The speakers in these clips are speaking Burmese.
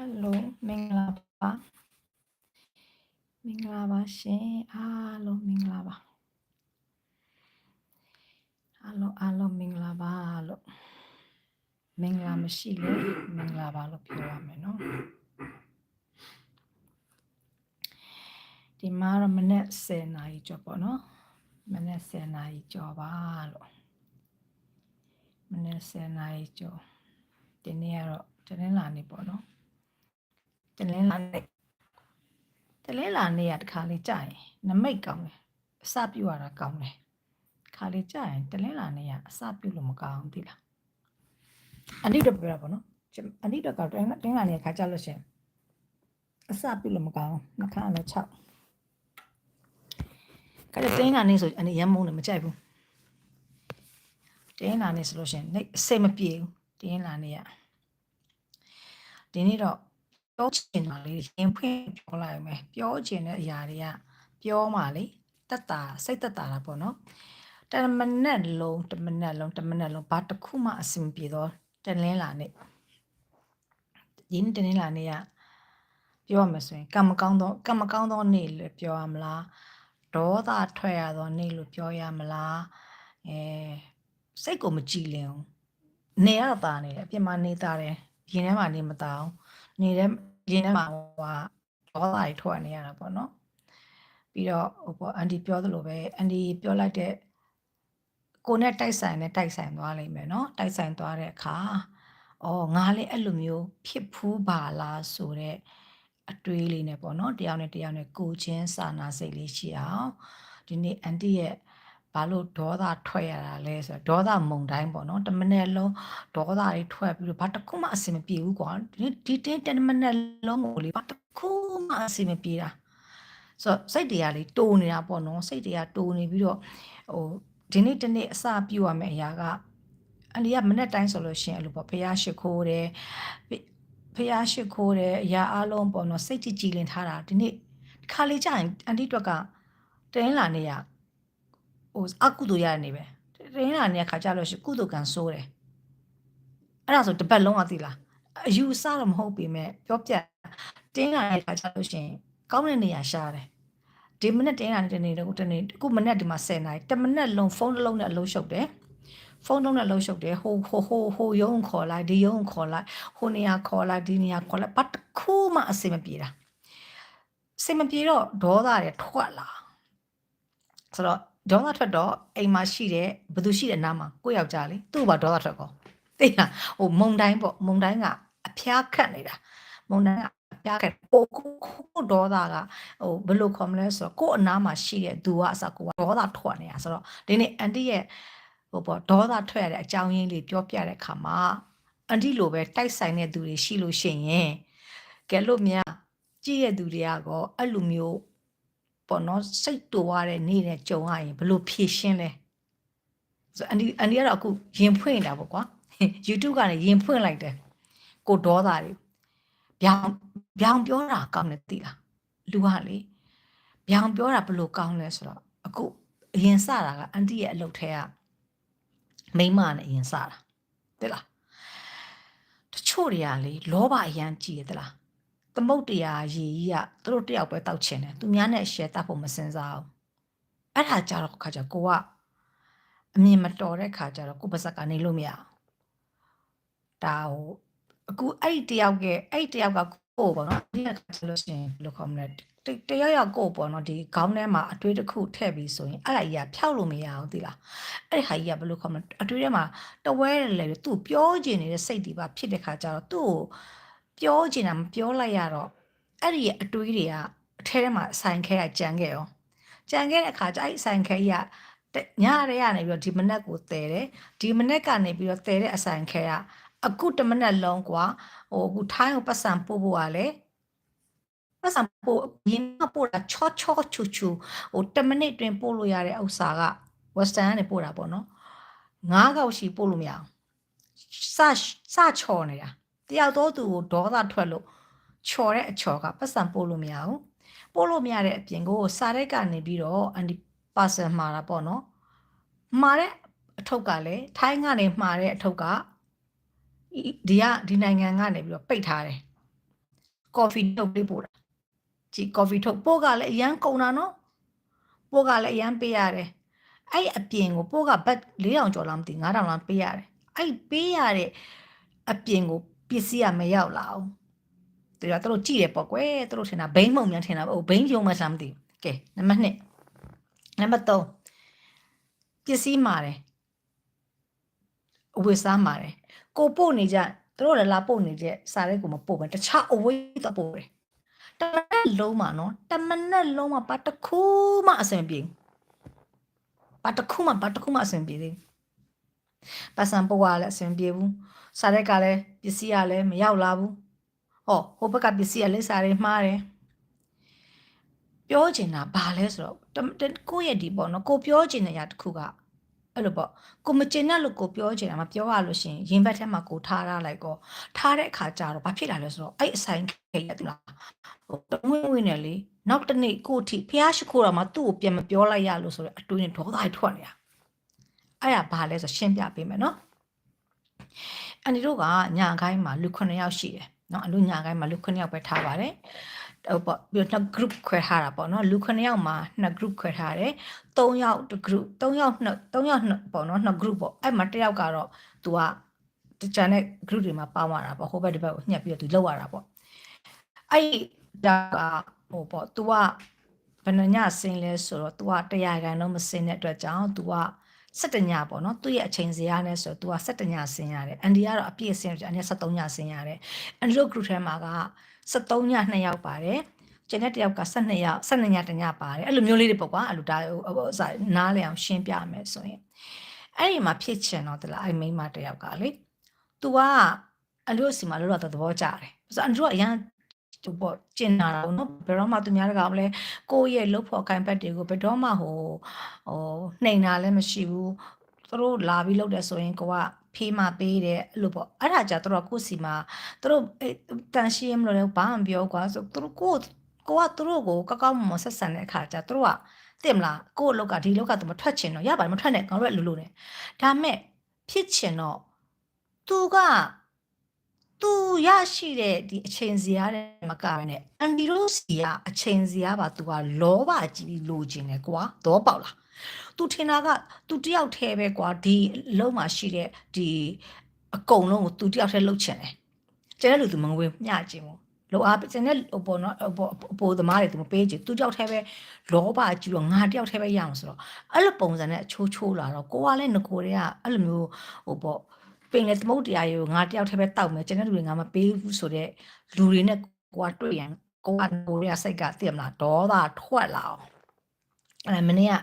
ဟယ်လိုမင်္ဂလာပါမင်္ဂလာပါရှင်အားလုံးမင်္ဂလာပါအားလုံးအားလုံးမင်္ဂလာပါလို့မင်္ဂလာမရှိလေမင်္ဂလာပါလို့ပြောရမယ်နော်ဒီမှာတော့မနေ့10နာရီကျော်ပေါ့နော်မနေ့10နာရီကျော်ပါလို့မနေ့10နာရီကျော်ဒီနေ့ကတော့တနင်္လာနေ့ပေါ့နော် တလင်းလာနေ့တလင်းလာနေ့ကတခါလေးကြာရင်နမိတ်ကောင်းတယ်အစပြုရတာကောင်းတယ်ခါလေးကြာရင်တလင်းလာနေ့ကအစပြုလို့မကောင်းဘူးလားအနိတော့ပြောတာပေါ့နော်အနိတော့ကတင်းတင်းလာနေ့ခါကြလို့ရှင်အစပြုလို့မကောင်းနှခမ်းလည်း6ကဲတင်းလာနေ့ဆိုအနိရမုန်းတယ်မကြိုက်ဘူးတင်းလာနေ့ဆိုလို့ရှင်နေအစိတ်မပြေဘူးတင်းလာနေ့ကဒီနေ့တော့ ပြောချင်တာလေးရင်ဖွင့်ပြောလိုက်မယ်ပြောချင်တဲ့အရာတွေကပြောမှလေတက်တာစိတ်တက်တာလားပေါ့နော်တမနက်လုံးတမနက်လုံးတမနက်လုံးဘာတစ်ခုမှအဆင်ပြေတော့တလင်းလာနေဒီနေ့တလင်းလာနေကပြောရမယ်ဆိုရင်ကံမကောင်းသောကံမကောင်းသောနေ့လို့ပြောရမလားဒေါသထွက်ရသောနေ့လို့ပြောရမလားအဲစိတ်ကိုမကြည်လင်ဘူးနေရတာနေတယ်အပြင်မှာနေတာတယ်ရင်ထဲမှာနေမတာအောင်နေတဲ့ ရင်းထဲမှာဟိုကဒေါသတွေထွက်နေရတာပေါ့နော်ပြီးတော့ဟိုပေါ့အန်ဒီပြောသလိုပဲအန်ဒီပြောလိုက်တဲ့ကိုနဲ့တိုက်ဆိုင်နဲ့တိုက်ဆိုင်သွားလိမ့်မယ်နော်တိုက်ဆိုင်သွားတဲ့အခါအော်ငါလည်းအဲ့လိုမျိုးဖြစ်ဖူးပါလားဆိုတော့အတွေးလေးနဲ့ပေါ့နော်တယောက်နဲ့တယောက်နဲ့ကိုချင်းစာနာစိတ်လေးရှိအောင်ဒီနေ့အန်တီရဲ့ ဘာလို့ဒေါသထွက်ရတာလဲဆိုတော့ဒေါသမုံတိုင်းပေါ့နော်တမနဲ့လုံးဒေါသတွေထွက်ပြီးတော့ဘာတစ်ခုမှအဆင်မပြေဘူးကွာဒီဒီတင်းတမနဲ့လုံးကိုလေဘာတစ်ခုမှအဆင်မပြေတာဆိုတော့စိတ်တွေကလေတိုးနေတာပေါ့နော်စိတ်တွေကတိုးနေပြီးတော့ဟိုဒီနေ့တနေ့အစပြုရမယ့်အရာကအန်ဒီကမနေ့တိုင်းဆိုလို့ရှိရင်အဲ့လိုပေါ့ဖះရှိခိုးတယ်ဖះရှိခိုးတယ်အရာအလုံးပေါ့နော်စိတ်ကြည်ကြည်လင်ထားတာဒီနေ့ခါလေးကြာရင်အန်တီတွက်ကတင်းလာနေရ ဟိုအကုသိုလ်ရနေပဲတင်းလာနေတဲ့ခါကြလို့ရှိကုသိုလ်ကံစိုးတယ်အဲ့ဒါဆိုတပတ်လုံးอ่ะသိလားအယူဆတော့မဟုတ်ပေမဲ့ပြောပြတင်းလာတဲ့ခါကြလို့ရှိရင်ကောင်းတဲ့နေရာရှားတယ်ဒီမနေ့တင်းလာတဲ့နေတော့တနေ့အခုမနေ့ဒီမှာ10နာရီတမနေ့လုံးဖုန်းတစ်လုံးနဲ့အလုံးရှုပ်တယ်ဖုန်းလုံးနဲ့လှုပ်ရှုပ်တယ်ဟိုဟိုဟိုဟိုယုံခေါ်လိုက်ဒီယုံခေါ်လိုက်ဟိုနေရာခေါ်လိုက်ဒီနေရာခေါ်လိုက်ဘာတစ်ခုမှအဆင်မပြေတာအဆင်မပြေတော့ဒေါသတွေထွက်လာဆိုတော့ ဒေါသထွက်တော့အိမ်မှာရှိတဲ့ဘသူရှိတဲ့နားမှာကိုယ့်ယောက်ျားလေးသူ့ဘာဒေါသထွက်ကောသိလားဟိုမုံတိုင်းပေါ့မုံတိုင်းကအဖျားခတ်နေတာမုံတိုင်းကအဖျားခတ်ကိုကိုကိုဒေါသကဟိုဘယ်လိုခေါ်မလဲဆိုတော့ကိုယ့်အနားမှာရှိတဲ့သူကအစကိုကဒေါသထွက်နေတာဆိုတော့ဒီနေ့အန်တီရဲ့ဟိုပေါ့ဒေါသထွက်ရတဲ့အကြောင်းရင်းလေးပြောပြတဲ့အခါမှာအန်တီလိုပဲတိုက်ဆိုင်တဲ့သူတွေရှိလို့ရှိရင်ကဲလို့များကြည့်တဲ့သူတွေကကောအဲ့လိုမျိုး ပေါ့နော်စိတ်တူရတဲ့နေ့နဲ့ကြုံရရင်ဘလို့ဖြည့်ရှင်းလဲဆိုအန်ဒီအန်ဒီကတော့အခုရင်ဖွင့်တာပေါ့ကွာ YouTube ကနေရင်ဖွင့်လိုက်တယ်ကိုဒေါသတွေဗျောင်ဗျောင်ပြောတာကောင်းတယ်သိလားလူကလေဗျောင်ပြောတာဘလို့ကောင်းလဲဆိုတော့အခုအရင်စတာကအန်တီရဲ့အလုပ်ထဲကမိမနဲ့အရင်စတာသိလားတချို့တွေကလေလောဘအရန်ကြီးတယ်သိလား သမုတ်တရားရည်ကြီးကသူတို့တယောက်ပဲတောက်ချင်တယ်သူများနဲ့ share တောက်ဖို့မစင်စားဘူးအဲ့ဒါကြတော့ခါကျကိုကအမြင်မတော်တဲ့ခါကျတော့ကိုပါဇက်ကနေလို့မရအောင်ဒါဟိုအခုအဲ့ဒီတယောက်ကအဲ့ဒီတယောက်ကကိုပေါ့နော်ဒီကဆိုလို့ရှိရင်ဘယ်လိုခေါ်မလဲတယောက်ယောက်ကိုပေါ့နော်ဒီခေါင်းထဲမှာအတွေးတစ်ခုထည့်ပြီးဆိုရင်အဲ့ဒါကြီးကဖြောက်လို့မရအောင်သိလားအဲ့ဒီဟာကြီးကဘယ်လိုခေါ်မလဲအတွေးထဲမှာတဝဲတယ်လေသူပြောချင်နေတဲ့စိတ်ဒီပါဖြစ်တဲ့ခါကျတော့သူ့ကို ပြောချင်တာမပြောလိုက်ရတော့အဲ့ဒီအတွေးတွေကအထဲထဲမှာဆိုင်ခဲကကြံခဲ့ရောကြံခဲ့တဲ့အခါကျအဲ့ဆိုင်ခဲကြီးကညရဲရနေပြီးတော့ဒီမနက်ကိုတည်တယ်ဒီမနက်ကနေပြီးတော့တည်တဲ့အဆိုင်ခဲကအခုတမနက်လုံးကွာဟိုအခုထိုင်းကိုပတ်စံပို့ဖို့ကလည်းပတ်စံပို့ရင်းမပို့တာချောချောချူချူဟို10မိနစ်တွင်ပို့လို့ရတဲ့ဥစ္စာက western ကနေပို့တာပေါ့နော်ငါးကောက်ရှိပို့လို့မရအောင်စစချော်နေတာ တယောက်တော့သူကိုဒေါသထွက်လို့ချော်တဲ့အချော်ကပတ်စံပို့လို့မရဘူးပို့လို့မရတဲ့အပြင်ကိုစာရက်ကနေပြီးတော့အန်ဒီပါဆယ်မှာတာပေါ့နော်မှာတဲ့အထုပ်ကလည်းထိုင်းကနေမှာတဲ့အထုပ်ကဒီကဒီနိုင်ငံကနေပြီးတော့ပိတ်ထားတယ်ကော်ဖီထုတ်ပေးပို့တာကြည်ကော်ဖီထုတ်ပို့ကလည်းအရန်ကုန်တာနော်ပို့ကလည်းအရန်ပေးရတယ်အဲ့အပြင်ကိုပို့ကဘတ်4000ကျော်လားမသိ9000လားပေးရတယ်အဲ့ပေးရတဲ့အပြင်ကို ပစ္စည်းကမရောက်လာဘူးသူကသူတို့ကြည့်တယ်ပေါ့ကွယ်သူတို့ထင်တာဘိန်းမုံများထင်တာပေါ့ဘိန်းပြုံးမှစားမသိဘူးကဲနံပါတ်1နံပါတ်3ပစ္စည်းမာတယ်အဝတ်စားမာတယ်ကိုပို့နေကြသူတို့လည်းလာပို့နေကြစားတဲ့ကိုမပို့ဘူးတခြားအဝေးတော့ပို့တယ်တမနက်လုံးမှာနော်တမနက်လုံးမှာဘာတစ်ခုမှအဆင်မပြေဘူးဘာတစ်ခုမှဘာတစ်ခုမှအဆင်မပြေသေးဘူးပတ်စံပို့ရလည်းအဆင်မပြေဘူး စားတဲ့ကလည်းပစ္စည်းကလည်းမရောက်လာဘူးဟောဟိုဘက်ကပစ္စည်းကလည်းစားရမှားတယ်ပြောချင်တာဘာလဲဆိုတော့တတကိုယ့်ရဲ့ဒီပေါ့နော်ကိုပြောချင်တဲ့အရာတစ်ခုကအဲ့လိုပေါ့ကိုမကျင်တဲ့လို့ကိုပြောချင်တာမပြောရလို့ရှိရင်ရင်ဘတ်ထဲမှာကိုထားရလိုက်ကောထားတဲ့အခါကျတော့ဘာဖြစ်လာလဲဆိုတော့အဲ့အဆိုင်ခဲရတူလားဟိုတဝင်းဝင်းနဲ့လေနောက်တစ်နေ့ကို့အထိဖះရှိခိုးတော့မှသူ့ကိုပြန်မပြောလိုက်ရလို့ဆိုတော့အတွင်းနဲ့ဒေါသကြီးထွက်နေတာအဲ့ဒါဘာလဲဆိုရှင်းပြပေးမယ်နော် အန်ဒီတို့ကညာခိုင်းမှာလူ9ယောက်ရှိတယ်နော်အလူညာခိုင်းမှာလူ9ယောက်ပဲထားပါတယ်ဟိုပေါ့ပြီးတော့ group ခွဲထားတာပေါ့နော်လူ9ယောက်မှာ2 group ခွဲထားတယ်3ယောက်တစ် group 3ယောက်2 3ယောက်2ပေါ့နော်2 group ပေါ့အဲ့မှာတစ်ယောက်ကတော့ तू ကတခြားတဲ့ group တွေမှာပေါင်းရတာပေါ့ဟိုဘက်ဒီဘက်ကိုညှက်ပြီးတော့ तू လောက်ရတာပေါ့အဲ့ဒါကဟိုပေါ့ तू ကဘယ်နှညဆင်းလဲဆိုတော့ तू ကတရားခံတော့မဆင်းတဲ့အတွက်ကြောင့် तू က 17ညပေါ့နော်သူ့ရဲ့အချိန်ဇယားနဲ့ဆို तू က17ညဆင်းရတယ်အန်ဒီကတော့အပြည့်ဆင်းတယ်အန်ဒီက73ညဆင်းရတယ်အန်ဒီတို့ group ထဲမှာက73ည2ယောက်ပါတယ်ကျန်တဲ့တယောက်က12ယောက်12ညတညပါတယ်အဲ့လိုမျိုးလေးတွေပေါ့ကွာအဲ့လိုဒါဟိုအစားနားလည်အောင်ရှင်းပြမယ်ဆိုရင်အဲ့ဒီမှာဖြစ်ချင်တော့တလားအဲ့မိန်းမတယောက်ကလေ तू ကအလို့စီမှာလောလောသဘောကျတယ်ဆိုတော့အန်ဒီတို့ကအရန်ဟို ပေါ့ကျင်နာတာပေါ့နော်ဘယ်တော့မှသူများတကာမလဲကိုယ့်ရဲ့လုတ်ဖို့ကင်ပတ်တွေကိုဘယ်တော့မှဟိုဟိုနှိမ်တာလည်းမရှိဘူးသူတို့လာပြီးလုတ်တယ်ဆိုရင်ကိုကဖေးမပေးတယ်အဲ့လိုပေါ့အဲ့ဒါကြတော့ကိုယ့်စီမှာသူတို့တန်ရှင်းမလို့လည်းဘာမှမပြောကွာဆိုသူတို့ကိုကိုကသူတို့ကိုကောက်ကောက်မမဆက်ဆံတဲ့အခါကျသူတို့ကသိမလားကိုယ့်အလောက်ကဒီလောက်ကသူမထွက်ချင်တော့ရပါတယ်မထွက်နဲ့ငါတို့ကလူလူနေဒါမဲ့ဖြစ်ချင်တော့သူက သူရရှိတဲ့ဒီအချိန်စရာတဲ့မကဘဲနဲ့အန်ဒီရိုစီကအချိန်စရာပါသူကလောဘကြီးပြီးလိုချင်တယ်ကွာတော့ပေါက်လားသူထင်တာကသူတယောက်တည်းပဲကွာဒီလုံးမှာရှိတဲ့ဒီအကုန်လုံးကိုသူတယောက်တည်းလှုပ်ချင်တယ်ကျန်တဲ့လူသူမငွေမျှချင်ဘူးလောအားကျန်တဲ့ဟိုပေါ်နော်ဟိုပေါ်သမားတွေသူမပေးချင်သူတယောက်တည်းပဲလောဘကြီးတော့ငါတယောက်တည်းပဲရအောင်ဆိုတော့အဲ့လိုပုံစံနဲ့အချိုးချိုးလာတော့ကိုကလည်းငကိုတွေကအဲ့လိုမျိုးဟိုပေါ့ ပင်လေသမုတ်တရားရိုးငါတယောက်တည်းပဲတောက်မယ်ကျန်တဲ့လူတွေငါမပေးဘူးဆိုတော့လူတွေနဲ့ကိုကတွေ့ရင်ကိုကကိုရစိတ်ကသိမလားဒေါသထွက်လာအောင်အဲ့မနေ့က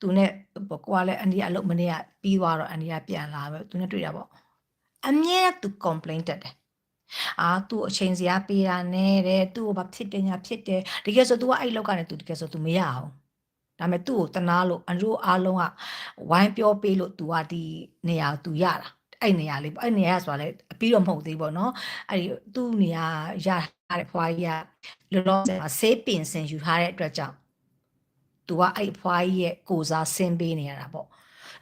သူနဲ့ကိုကလည်းအန်ဒီအလုပ်မနေ့ကပြီးသွားတော့အန်ဒီကပြန်လာပဲသူနဲ့တွေ့တာပေါ့အမြဲသူ complaint တက်တယ်အာသူ့အချိန်စရာပေးတာနဲ့တဲ့သူ့ကိုဘာဖြစ်တယ်ညာဖြစ်တယ်တကယ်ဆို तू ကအဲ့လောက်ကနေ तू တကယ်ဆို तू မရအောင်ဒါပေမဲ့သူ့ကိုတနာလို့အန်တို့အားလုံးကဝိုင်းပြောပေးလို့ तू ကဒီနေရာ तू ရတာ အဲ့နေရာလေးပေါ့အဲ့နေရာဆိုတာလည်းပြီးတော့မဟုတ်သေးပေါ့နော်အဲ့ဒီသူ့နေရာရထားတဲ့ဖွားကြီးကလောလောဆယ်ဆေးပင်စင်ယူထားတဲ့အတွက်ကြောင့်သူကအဲ့ဖွားကြီးရဲ့ကိုစားဆင်းပေးနေရတာပေါ့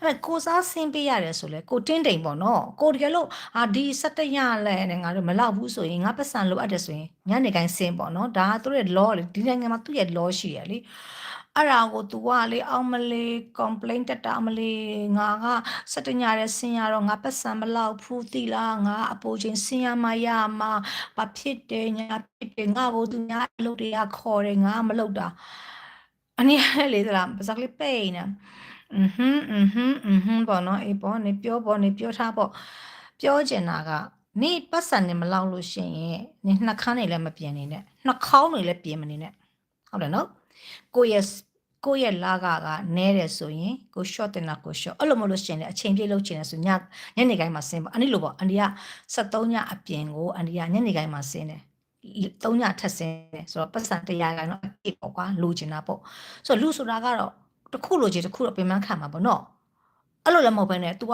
အဲ့ကိုစားဆင်းပေးရတယ်ဆိုလဲကိုတင်းတိမ်ပေါ့နော်ကိုတကယ်လို့အာဒီ17ရလဲနဲ့ငါတို့မလောက်ဘူးဆိုရင်ငါပတ်စံလိုအပ်တယ်ဆိုရင်ညနေတိုင်းဆင်းပေါ့နော်ဒါကသူ့ရဲ့ law လေဒီနိုင်ငံမှာသူ့ရဲ့ law ရှိရလေ အဲ့ဒါကို तू ကလေအောင်မလေး complaint တက်တာမလေးငါက17ညရဲဆင်းရတော့ငါပတ်စံမလောက်ဘူးတိလားငါအပိုချင်းဆင်းရမရမှာဘာဖြစ်တယ်ညာဖြစ်တယ်ငါဘို့သူများအလုပ်တွေကခေါ်တယ်ငါမလုပ်တာအနည်းလေသလားပါစကလေးပိတ်နေอือဟွန်းอือဟွန်းอือဟွန်းပေါ့နော်အေးပေါ့နေပြောပေါ့နေပြောထားပေါ့ပြောချင်တာကနေပတ်စံနေမလောက်လို့ရှိရင်နေနှက်ခမ်းနေလည်းမပြင်နေနဲ့နှက်ခေါင်းနေလည်းပြင်မနေနဲ့ဟုတ်တယ်နော် ကိုရဲ့ကိုရဲ့လာကကနဲတယ်ဆိုရင်ကို short တင်တာကို short အဲ့လိုမလို့ရှိရင်လည်းအချိန်ပြည့်လုပ်ချင်တယ်ဆိုညညနေတိုင်းမှာဆင်းပါအဲ့ဒီလိုပေါ့အန်ဒီက73ညအပြင်ကိုအန်ဒီကညနေတိုင်းမှာဆင်းတယ်3ညထပ်ဆင်းတယ်ဆိုတော့ပတ်စံတရားခိုင်တော့အပြည့်ပေါ့ကွာလိုချင်တာပေါ့ဆိုတော့လူဆိုတာကတော့တစ်ခုလိုချင်တစ်ခုတော့ပြင်ပန်းခံမှာပေါ့နော်အဲ့လိုလည်းမဟုတ်ဘဲနဲ့ तू က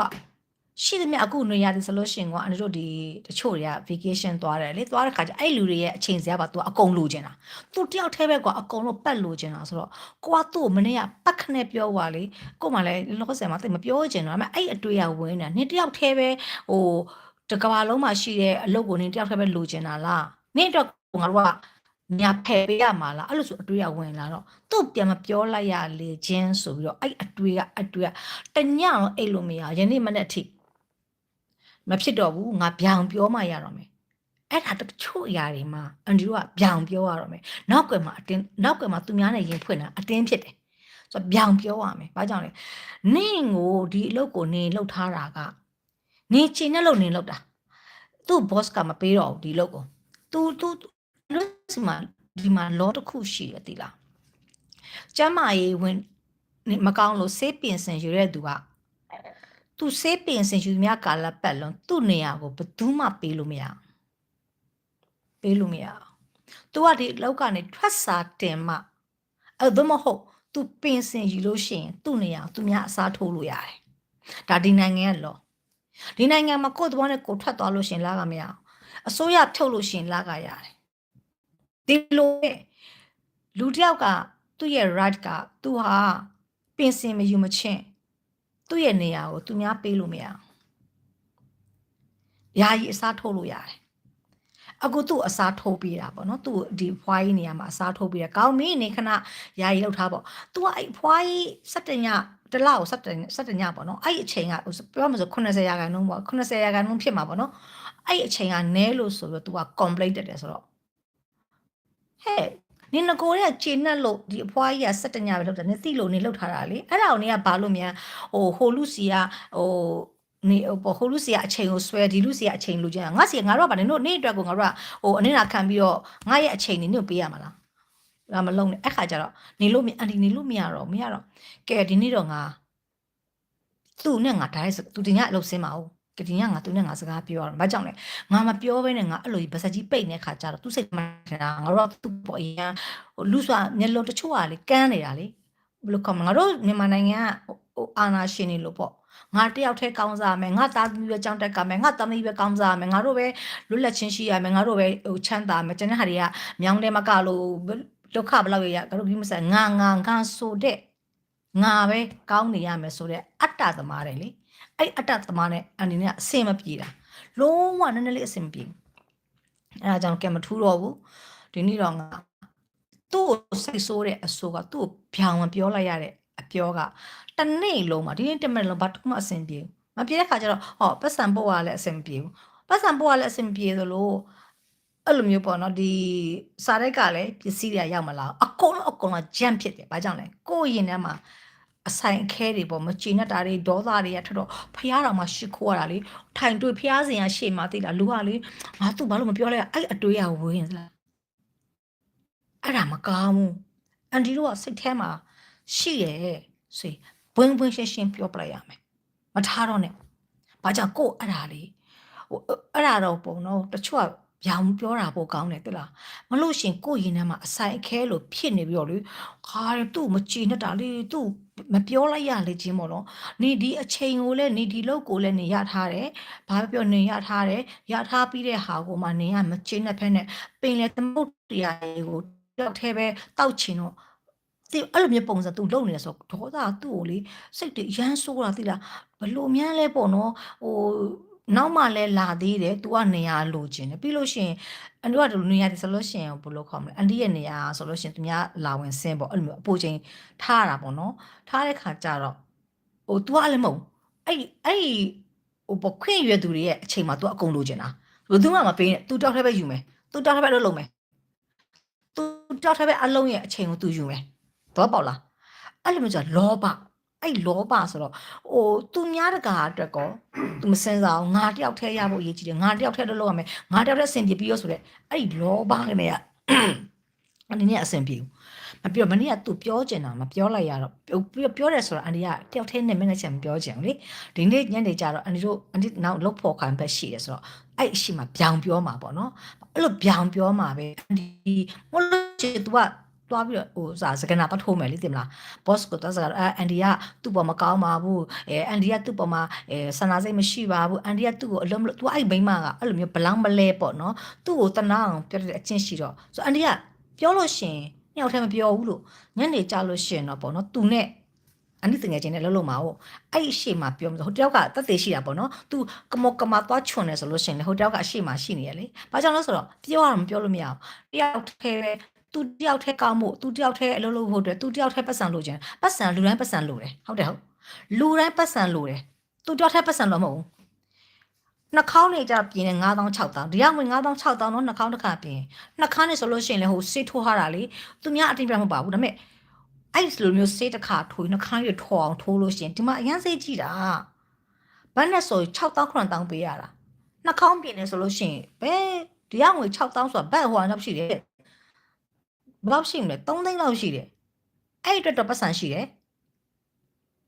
ရှိသမျှအခုနေရတယ်ဆိုလို့ရှိရင်ကအန်တို့ဒီတချို့တွေက vacation သွားတယ်လေသွားတဲ့ခါကျအဲ့လူတွေရဲ့အချိန်စရာပါ तू အကုန်လိုချင်တာ तू တယောက်တည်းပဲကွာအကုန်လုံးပတ်လိုချင်တာဆိုတော့ကိုကသူ့ကိုမနေ့ကပတ်ခနဲ့ပြောသွားလေကို့မှလည်းလောဆယ်မှာတိတ်မပြောချင်တော့ဒါပေမဲ့အဲ့အတွေ့အဝင်နေတာနင်တယောက်တည်းပဲဟိုတကဘာလုံးမှာရှိတဲ့အလုပ်ကိုနင်တယောက်တည်းပဲလိုချင်တာလားနင်တော့ငါတို့ကညာဖယ်ပေးရမှာလားအဲ့လိုဆိုအတွေးကဝင်လာတော့သူ့ပြန်မပြောလိုက်ရလေချင်းဆိုပြီးတော့အဲ့အတွေးကအတွေးကတညတော့အိတ်လို့မရယနေ့မနေ့အထိ မဖြစ်တော့ဘူးငါဗျောင်ပြောမှရတော့မယ်အဲ့ဒါတချို့အရာတွေမှာအန်ဒီတို့ကဗျောင်ပြောရတော့မယ်နောက်ကွယ်မှာအတင်းနောက်ကွယ်မှာသူများနဲ့ရင်ဖွင့်တာအတင်းဖြစ်တယ်ဆိုတော့ဗျောင်ပြောရမယ်ဘာကြောင့်လဲနင့်ကိုဒီအလုပ်ကိုနေလှုပ်ထားတာကနေချင်တဲ့လုပ်နေလှုပ်တာသူ့ boss ကမပေးတော့ဘူးဒီလုပ်ကို तू तू လို့စီမှာဒီမှာ law တစ်ခုရှိတယ်တိလားကျမ်းမာရေးဝင်မကောင်းလို့ဆေးပင်စင်ယူတဲ့သူက သူဆေးပင်စင်ယူမြကာလပတ်လုံးသူ့နေရာကိုဘယ်သူမှပေးလို့မရပေးလို့မရသူကဒီလောက်ကနေထွက်စာတင်မှအဲ့ဒါမဟုတ်သူပင်စင်ယူလို့ရှိရင်သူ့နေရာသူများအစားထိုးလို့ရတယ်ဒါဒီနိုင်ငံရဲ့ law ဒီနိုင်ငံမှာကိုယ့်သဘောနဲ့ကိုယ်ထွက်သွားလို့ရှိရင်လာကမရအောင်အစိုးရဖြုတ်လို့ရှိရင်လာကရတယ်ဒီလိုပဲလူတစ်ယောက်ကသူ့ရဲ့ right ကသူဟာပင်စင်မယူမချင်း သူ့ရဲ့နေရာကိုသူများပေးလို့မရအောင်ယာယီအစားထိုးလို့ရတယ်အခုသူ့အစားထိုးပေးတာပေါ့နော်သူ့ဒီဖွားကြီးနေရာမှာအစားထိုးပေးတယ်ကောင်းမင်းနေခဏယာယီလောက်ထားပေါ့သူကအဲ့ဖွားကြီး17ညတလောက်17 17ညပေါ့နော်အဲ့အချိန်ကပြောမှဆို80ရာခိုင်နှုန်းပေါ့80ရာခိုင်နှုန်းဖြစ်မှာပေါ့နော်အဲ့အချိန်ကနဲလို့ဆိုပြီးသူက complaint တက်တယ်ဆိုတော့ဟဲ့ နင်ငကိုတဲ့ခြေနဲ့လို့ဒီအဖွားကြီးက17ညပဲလောက်တယ်နင်သိလို့နေလောက်ထားတာလေအဲ့ဒါကိုနင်ကဘာလို့မြန်ဟိုဟိုလူစီကဟိုနေဟိုဟိုလူစီကအချိန်ကိုဆွဲဒီလူစီကအချိန်လိုချင်ငါစီကငါတို့ကဗာနင်တို့နေ့အတွက်ကိုငါတို့ကဟိုအနစ်နာခံပြီးတော့ငါရဲ့အချိန်နေနင်ပေးရမှာလားဒါမလုံးနဲ့အဲ့ခါကျတော့နေလို့မအန်တီနေလို့မရတော့မရတော့ကဲဒီနေ့တော့ငါသူ့နဲ့ငါဒါသူတင်ရအလုပ်စင်းပါဦး ကတိညငါသူနဲ့ငါစကားပြောရတော့ဘာကြောင့်လဲငါမပြောဘဲနဲ့ငါအဲ့လိုကြီးဗစက်ကြီးပိတ်နေတဲ့ခါကျတော့သူစိတ်မှန်တာငါတို့ကသူ့ပေါ်အရင်ဟိုလူစွာမျက်လုံးတချို့ကလေကန်းနေတာလေဘယ်လိုခေါ်မလဲငါတို့မြန်မာနိုင်ငံကဟိုအာနာရှင်နေလို့ပေါ့ငါတယောက်တည်းကောင်းစားမယ်ငါသားသမီးပဲကြောင်းတက်ကမယ်ငါသမီးပဲကောင်းစားမယ်ငါတို့ပဲလွတ်လပ်ချင်းရှိရမယ်ငါတို့ပဲဟိုချမ်းသာမယ်ကျန်တဲ့ဟာတွေကမြောင်းတယ်မကလို့ဒုက္ခဘလောက်ရရငါတို့ပြီးမဆက်ငါငါငါဆိုတဲ့ငါပဲကောင်းနေရမယ်ဆိုတဲ့အတ္တသမားတယ်လေ အဲ့အတ္တသမားနဲ့အနေနဲ့အစင်မပြေတာလုံးဝနည်းနည်းလေးအစင်မပြေအဲဒါကြောင့်ကဲမထူးတော့ဘူးဒီနေ့တော့ငါသူ့ကိုစိတ်ဆိုးတဲ့အဆိုးကသူ့ကိုဖြောင်မပြောလိုက်ရတဲ့အပြောကတနေ့လုံးမှာဒီနေ့တမန်လုံးဘာတစ်ခုမှအစင်ပြေမပြေတဲ့ခါကျတော့ဟောပတ်စံပို့ရလဲအစင်ပြေဘူးပတ်စံပို့ရလဲအစင်ပြေသလိုအဲ့လိုမျိုးပေါ့နော်ဒီစာရိုက်ကလည်းပစ္စည်းတွေရောက်မလာအကုန်လုံးအကုန်လုံးဂျမ်ဖြစ်တယ်ဘာကြောင့်လဲကိုယ့်ရင်ထဲမှာ အဆိုင်အခဲတွေပေါ့မချီနဲ့တာတွေဒေါသတွေကထတော့ဖះတော်မှာရှစ်ခိုးရတာလေထိုင်တွေ့ဖះစင်ရရှေ့မှာသိလားလူကလေငါသူ့ဘာလို့မပြောလဲအဲ့အတွေးရဝင်းစလားအဲ့ဒါမကောင်းဘူးအန်ဒီတို့ကစိတ်ထဲမှာရှိရဲ့ဆွေဘွင်းဘွင်းရှင်းရှင်းပြောပြလိုက်ရမယ်မထားတော့နဲ့ဘာကြောင့်ကို့အဲ့ဒါလေးဟိုအဲ့ဒါတော့ပုံတော့တချို့ကဗျောင်ပြောတာပိုကောင်းတယ်တိလားမလို့ရှင်ကိုယ့်ရင်ထဲမှာအဆိုင်အခဲလို့ဖြစ်နေပြီးတော့လေခါရသူ့မချီနဲ့တာလေသူ့ မပြောလိုက်ရလေချင်းပေါ့နော်နေဒီအချိန်ကိုလည်းနေဒီလောက်ကိုလည်းနေရထားတယ်ဘာပြောနေရထားတယ်ရထားပြီးတဲ့ဟာကိုမှနေရမချီနဲ့ဖက်နဲ့ပင်လေသမုတ်တရားကိုတောက်သေးပဲတောက်ချင်တော့ဒီအဲ့လိုမျိုးပုံစံသူလုပ်နေတယ်ဆိုဒေါသသူ့ကိုလေစိတ်တွေရမ်းဆိုးတာသိလားဘလို့မြန်းလဲပေါ့နော်ဟို နောက်မှလည်းလာသေးတယ်။ तू ကနေရာလိုချင်တယ်။ပြီးလို့ရှိရင်အန်တီကဒီလိုနေရာဒီဆိုလို့ရှိရင်ဘယ်လိုခေါ်မလဲ။အန်တီရဲ့နေရာဆိုလို့ရှိရင်သူများလာဝင်ဆင်းပေါ့အဲ့လိုမျိုးအပူချိန်ထားရတာပေါ့နော်။ထားတဲ့ခါကျတော့ဟို तू ကလည်းမဟုတ်အဲ့အဲ့ဟိုပေါ့ခွင့်ရွယ်သူတွေရဲ့အချိန်မှာ तू အကုန်လိုချင်တာ။ဘယ်သူမှမပေးနဲ့။ तू တောက်ထဲပဲယူမယ်။ तू တောက်ထဲပဲလုပ်လုပ်မယ်။ तू တောက်ထဲပဲအလုံးရဲ့အချိန်ကို तू ယူမယ်။တော့ပေါ့လား။အဲ့လိုမျိုးဆိုလောဘ အဲ့လောဘဆိုတော့ဟိုသူများတကာအတွက်ကောသူမစင်စားအောင်ငါတယောက်တည်းရဖို့အရေးကြီးတယ်ငါတယောက်တည်းလုပ်ရမယ်ငါတယောက်တည်းအဆင်ပြေပြီးရောဆိုတဲ့အဲ့ဒီလောဘကနေကအနေနဲ့အဆင်ပြေဘူးမပြောမနေ့ကသူပြောကျင်တာမပြောလိုက်ရတော့ပြောပြောတယ်ဆိုတော့အန်ဒီကတယောက်တည်းနဲ့မင်းနဲ့ချက်မပြောချင်ဘူးလေဒီနေ့ညနေကျတော့အန်ဒီတို့အန်ဒီနောက်လုတ်ဖို့ခံပဲရှိတယ်ဆိုတော့အဲ့အရှိမပြောင်ပြောမှာပေါ့နော်အဲ့လိုပြောင်ပြောမှာပဲအန်ဒီမလို့ချေ तू က သွားပြီးတော့ဟိုစာစကနာပတ်ထိုးမယ်လေတင်မလား boss ကိုသွားစကားအဲအန်ဒီကသူ့ပေါ်မကောင်းပါဘူးအဲအန်ဒီကသူ့ပေါ်မှာအဲဆန္ဒစိတ်မရှိပါဘူးအန်ဒီကသူ့ကိုအလုံးမလို့ तू အဲ့မိန်းမကအဲ့လိုမျိုးဘလောင်းမလဲပေါ့နော်သူ့ကိုတနာအောင်ပြောတဲ့အချင်းရှိတော့ဆိုအန်ဒီကပြောလို့ရှင်ညောက်ထဲမပြောဘူးလို့ညနေကြလို့ရှင်တော့ပေါ့နော်သူနဲ့အနိတငယ်ချင်းနဲ့လှုပ်လို့မှာဟုတ်အဲ့ဒီရှေ့မှာပြောမှာဟိုတယောက်ကတက်သေးရှိတာပေါ့နော် तू ကမောကမသွားချွန်နေဆိုလို့ရှိရင်လေဟိုတယောက်ကအရှေ့မှာရှိနေရလေဘာကြောင့်လဲဆိုတော့ပြောရမှာပြောလို့မရအောင်တယောက်တည်းပဲ သူတယောက်တည်းကောင်းဖို့သူတယောက်တည်းအလုပ်လုပ်ဖို့အတွက်သူတယောက်တည်းပတ်စံလို့ခြင်းပတ်စံလူတိုင်းပတ်စံလို့တယ်ဟုတ်တယ်ဟုတ်လူတိုင်းပတ်စံလို့တယ်သူတယောက်တည်းပတ်စံလို့မဟုတ်ဘူးနှာခေါင်းနေကြပြင်နေ9000 6000ဒီကဝင်9000 6000တော့နှာခေါင်းတစ်ခါပြင်နှာခေါင်းနေဆိုလို့ရှိရင်လေဟိုစေးထိုးထားတာလေသူများအတင်းပြမဟုတ်ပါဘူးဒါပေမဲ့အဲ့ဒီလိုမျိုးစေးတစ်ခါထိုးနှာခေါင်းရထော်အောင်ထိုးလို့ရှိရင်ဒီမှာအရန်စေးကြည့်တာဘတ်နဲ့ဆို6000 9000ပေးရတာနှာခေါင်းပြင်နေဆိုလို့ရှိရင်ဘယ်ဒီကငွေ6000ဆိုတာဘတ်ဟိုအောင်ရှိတယ် ဘယ်လောက်ရှိမလဲ3သိန်းလောက်ရှိတယ်အဲ့ဒီအတွက်တော့ပတ်စံရှိတယ်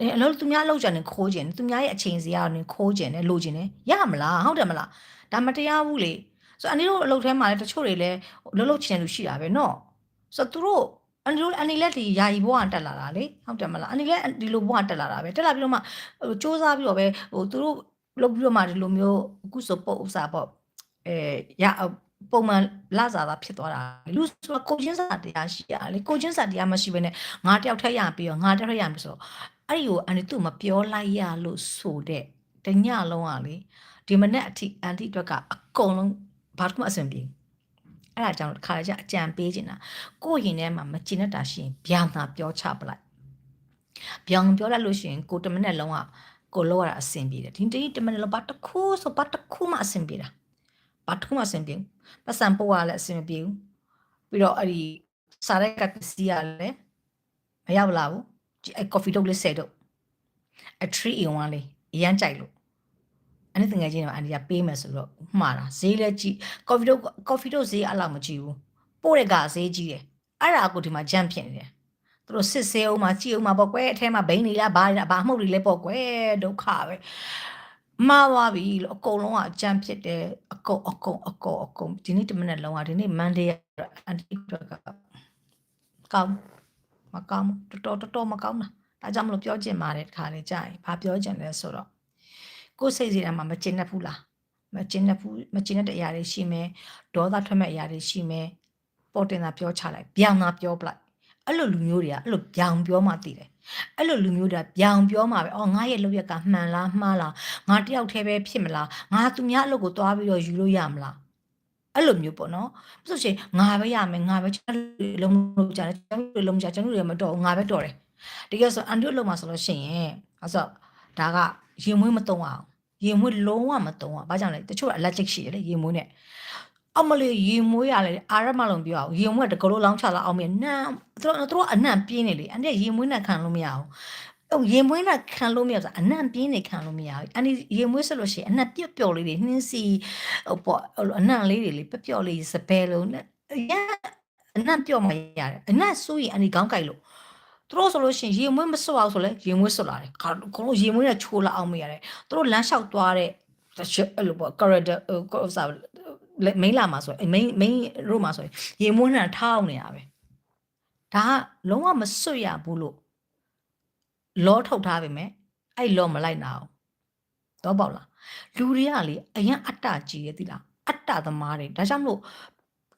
အဲအလုပ်သူများအလုပ်ကြတယ်ခိုးကျင်သူများရဲ့အချိန်စီကနေခိုးကျင်တယ်လိုချင်တယ်ရမလားဟုတ်တယ်မလားဒါမတရားဘူးလေဆိုတော့အန်ဒီတို့အလုပ်ထဲမှာလည်းတချို့တွေလည်းလှုပ်လှုပ်ချင်တယ်လူရှိတာပဲเนาะဆိုတော့သူတို့အန်ဒီတို့အန်ဒီလက်ဒီယာယီဘဝတက်လာတာလေဟုတ်တယ်မလားအန်ဒီလက်ဒီလိုဘဝတက်လာတာပဲတက်လာပြီးတော့မှဟိုစူးစမ်းပြီးတော့ပဲဟိုသူတို့လုပ်ပြီးတော့မှဒီလိုမျိုးအခုဆိုပုတ်ဥစားပေါ့အဲရ ပုံမှန်လာစားတာဖြစ်သွားတာလူဆိုတော့ကိုချင်းစာတရားရှိရလေကိုချင်းစာတရားမရှိဘဲနဲ့ငါတယောက်ထက်ရပြီးတော့ငါတယောက်ထက်ရပြီဆိုတော့အဲ့ဒီကိုအန်ဒီသူ့မပြောလိုက်ရလို့ဆိုတဲ့တညလုံးอ่ะလေဒီမနေ့အထိအန်တီအတွက်ကအကုန်လုံးဘာမှအဆင်ပြေအဲ့ဒါကြောင့်ခါကြအကြံပေးနေတာကိုယ့်ရင်ထဲမှာမကျင်တတ်တာရှိရင်ဗျောင်းတာပြောချပလိုက်ဗျောင်းပြောလိုက်လို့ရှိရင်ကိုတမနဲ့လုံးကကိုလောက်ရတာအဆင်ပြေတယ်ဒီတတိတမနဲ့လုံးဘာတစ်ခုဆိုဘာတစ်ခုမှအဆင်ပြေတာဘာတစ်ခုမှအဆင်ပြေ ပတ်စံပို့ရလည်းအဆင်မပြေဘူးပြီးတော့အဲ့ဒီစားတဲ့ကပစ္စည်းရလည်းမရောက်လာဘူးအဲ့ coffee တုပ်လေးဆယ်တုပ်အ tree in one လေးအရန်ကြိုက်လို့အဲ့ဒီငယ်ချင်းတော့အန်ဒီကပေးမယ်ဆိုတော့မှားတာဈေးလည်းကြည့် coffee တုပ် coffee တုပ်ဈေးအဲ့လောက်မကြည့်ဘူးပို့တဲ့ကဈေးကြီးတယ်အဲ့ဒါကိုဒီမှာဂျမ်ဖြစ်နေတယ်သူတို့စစ်ဆေးအောင်မှာကြည့်အောင်မှာပေါ့ကွယ်အထဲမှာဘိန်းနေလားဘာလဲဘာမှုတ်တွေလဲပေါ့ကွယ်ဒုက္ခပဲ မှားသွားပြီလို့အကုန်လုံးကအကြမ်းဖြစ်တယ်အကုန်အကုန်အကုန်အကုန်ဒီနေ့တမနက်လုံးကဒီနေ့မန်ဒေးအန်တီတို့ကကောင်းမကောင်းဘူးတော်တော်တော်တော်မကောင်းတာဒါကြောင့်မလို့ပြောချင်ပါတယ်တခါလေကြာရင်ဘာပြောချင်လဲဆိုတော့ကိုယ်စိတ်စီထဲမှာမကျင်တတ်ဘူးလားမကျင်တတ်ဘူးမကျင်တဲ့အရာတွေရှိမယ်ဒေါသထွက်မဲ့အရာတွေရှိမယ်ပေါ်တင်တာပြောချလိုက်ပြောင်းတာပြောပလိုက်အဲ့လိုလူမျိုးတွေကအဲ့လိုပြောင်းပြောမှသိတယ် အဲ့လိုလူမျိုးတွေကပြောင်းပြောမှပဲအော်ငါရဲ့လုပ်ရက်ကမှန်လားမှားလားငါတယောက်တည်းပဲဖြစ်မလားငါသူများအလုပ်ကိုသွားပြီးတော့ယူလို့ရမလားအဲ့လိုမျိုးပေါ့နော်။ဆိုရှင်ငါပဲရမယ်ငါပဲကျွန်တော်လုံးလုံးကြတယ်ကျွန်တော်လုံးကြကျွန်တော်တွေမတော်ဘူးငါပဲတော်တယ်။တကယ်ဆိုအန်ဒုလုံးမှာဆိုလို့ရှိရင်အဲ့ဆိုဒါကရင်မွေးမတုံအောင်ရင်မွေးလုံးဝမတုံအောင်ဘာကြောင့်လဲတချို့ကအလက်ကျစ်ရှိတယ်လေရင်မွေးနဲ့ အမလေးရင်မွေးရလေအာရမလုံးပြောအောင်ရင်မွေးတကလို့လောင်းချလာအောင်မြနန်းသူတို့သူတို့အနံ့ပြင်းနေလေအဲ့ဒီရင်မွေးနဲ့ခံလို့မရအောင်ဟိုရင်မွေးနဲ့ခံလို့မရဆိုအနံ့ပြင်းနေခံလို့မရဘူးအဲ့ဒီရင်မွေးဆိုလို့ရှိရင်အနံ့ပျော့ပျော့လေးတွေနှင်းစီဟိုပေါ့အနံ့လေးတွေလေပျော့ပျော့လေးစပယ်လုံးနဲ့ရအနံ့ပျော့မှရတယ်အနံ့ဆိုရင်အနီခေါင်းကြိုက်လို့သူတို့ဆိုလို့ရှိရင်ရေမွေးမစွတ်အောင်ဆိုလဲရေမွေးစွတ်လာတယ်ခါကိုရေမွေးနဲ့ချိုးလာအောင်မရတယ်သူတို့လမ်းလျှောက်သွားတဲ့အဲ့လိုပေါ့ corridor ဟိုစာ မိန်းလာမှာဆိုရင်မိန်းမိန်းရို့မှာဆိုရင်ရေမွေးနဲ့ထောက်နေတာပဲဒါကလုံးဝမစွတ်ရဘူးလို့လောထုတ်ထားပေမဲ့အဲ့လောမလိုက်နာအောင်တော့ပေါ့လားလူတွေကလေအရင်အတ္တကြီးရဲ့တိလားအတ္တသမားတွေဒါကြောင့်မလို့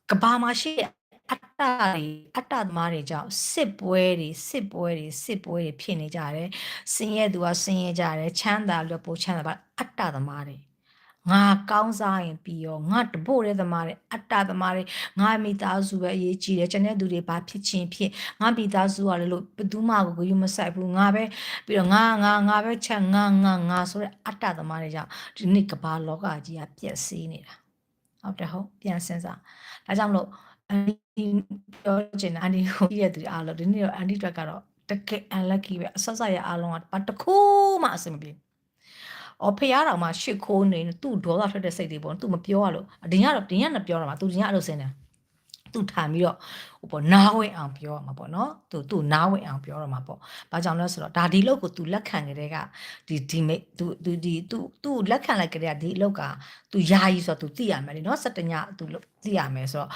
ကဘာမှာရှိတဲ့အတ္တတွေအတ္တသမားတွေကြောင့်စစ်ပွဲတွေစစ်ပွဲတွေစစ်ပွဲတွေဖြစ်နေကြတယ်ဆင်းရဲသူကဆင်းရဲကြတယ်ချမ်းသာလို့ပိုချမ်းသာပါအတ္တသမားတွေ ငါကောင်းစားရင်ပြီးရောငါတပို့တဲ့သမားတွေအတ္တသမားတွေငါမိသားစုပဲအရေးကြီးတယ်ကျန်တဲ့သူတွေဘာဖြစ်ချင်းဖြစ်ငါမိသားစုကလည်းလို့ဘယ်သူမှကိုကိုယူမဆိုင်ဘူးငါပဲပြီးတော့ငါငါငါပဲချက်ငါငါငါဆိုတဲ့အတ္တသမားတွေကြောင့်ဒီနေ့ကမ္ဘာလောကကြီးကပြည့်စည်နေတာဟုတ်တယ်ဟုတ်ပြန်စဉ်းစားဒါကြောင့်မလို့အန်ဒီပြောချင်တာအန်ဒီကိုပြည့်တဲ့သူအားလုံးဒီနေ့တော့အန်ဒီအတွက်ကတော့တကယ် unlucky ပဲအဆက်ဆက်ရအားလုံးကဘာတစ်ခုမှအဆင်မပြေ အော်ဖះတော်မှာရှစ်ခိုးနေသူ့ဒေါသထွက်တဲ့စိတ်တွေပေါ့သူမပြောရလို့ဒင်ကတော့ဒင်ကနဲ့ပြောတာမှာသူဒင်ကအဲ့လိုစင်းတယ်သူထိုင်ပြီးတော့ဟိုပေါ့နားဝင်အောင်ပြောရမှာပေါ့နော်သူသူနားဝင်အောင်ပြောရမှာပေါ့ဘာကြောင့်လဲဆိုတော့ဒါဒီလောက်ကိုသူလက်ခံကြတဲ့ကဒီဒီမိသူသူဒီသူသူလက်ခံလိုက်ကြတဲ့ဒီအလောက်ကသူယာယီဆိုတော့သူသိရမယ်လေနော်စတညသူသိရမယ်ဆိုတော့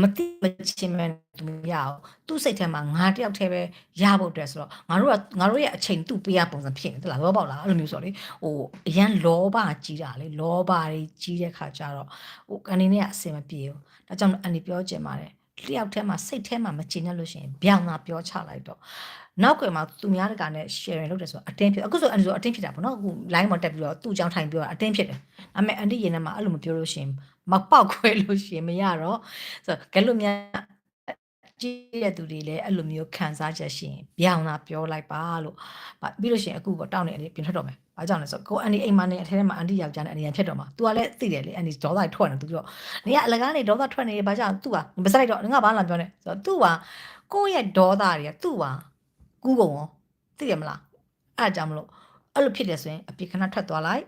မတိမချင်းမဲ့သူမရအောင်သူ့စိတ်ထဲမှာငါတယောက်တည်းပဲရဖို့အတွက်ဆိုတော့ငါတို့ကငါတို့ရဲ့အချိန်သူ့ပေးရပုံစံဖြစ်နေတလားသဘောပေါက်လားအဲ့လိုမျိုးဆိုတော့လေဟိုအရန်လောဘကြီးတာလေလောဘတွေကြီးတဲ့ခါကျတော့ဟိုအနေနဲ့ကအစင်မပြေဘူးဒါကြောင့်အန်ဒီပြောချင်ပါတယ်တယောက်တည်းမှာစိတ်ထဲမှာမကျင်တဲ့လို့ရှိရင်ဗျောင်သာပြောချလိုက်တော့နောက်ကွယ်မှာသူများတကာနဲ့ sharing လုပ်တယ်ဆိုတော့အတင်းဖြစ်အခုဆိုအန်ဒီဆိုအတင်းဖြစ်တာပေါ့နော်အခု line မှာတက်ပြီးတော့သူ့အကြောင်းထိုင်ပြောတာအတင်းဖြစ်တယ်ဒါပေမဲ့အန်တီရင်ထဲမှာအဲ့လိုမပြောလို့ရှိရင် မပေါက်ခွဲလို့ရှိရင်မရတော့ဆိုတော့ကဲလို့များကြည့်တဲ့သူတွေလည်းအဲ့လိုမျိုးခံစားချက်ရှိရင်ဗျောင်သာပြောလိုက်ပါလို့ဗာပြီးလို့ရှိရင်အခုပေါ့တောင်းနေအပြင်ထွက်တော့မယ်ဘာကြောင့်လဲဆိုတော့ကိုအန်ဒီအိမ်မနေအထဲထဲမှာအန်တီယောက်ျားနဲ့အန်ဒီရန်ဖြစ်တော့မှာ तू ကလည်းသိတယ်လေအန်ဒီဒေါသထွက်နေ तू ပြောနေကအလကားနေဒေါသထွက်နေဘာကြောင့် तू ကမစလိုက်တော့ငါဘာလာပြောနေဆိုတော့ तू ကကိုယ့်ရဲ့ဒေါသတွေက तू ကကူးကုန်ရောသိတယ်မလားအဲ့ဒါကြောင့်မလို့အဲ့လိုဖြစ်တယ်ဆိုရင်အပြစ်ခဏထွက်သွားလိုက်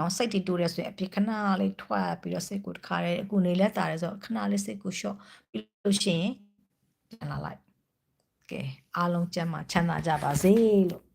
နော်စိတ်တီတိုးတယ်ဆိုရင်အပြစ်ခဏလေးထွက်ပြီးတော့စိတ်ကိုတစ်ခါလေးအခုနေလဲတာတယ်ဆိုတော့ခဏလေးစိတ်ကိုရှော့ပြီးလို့ရှိရင်ပြန်လာလိုက်ကဲအားလုံးကျမ်းမှာချမ်းသာကြပါစေလို့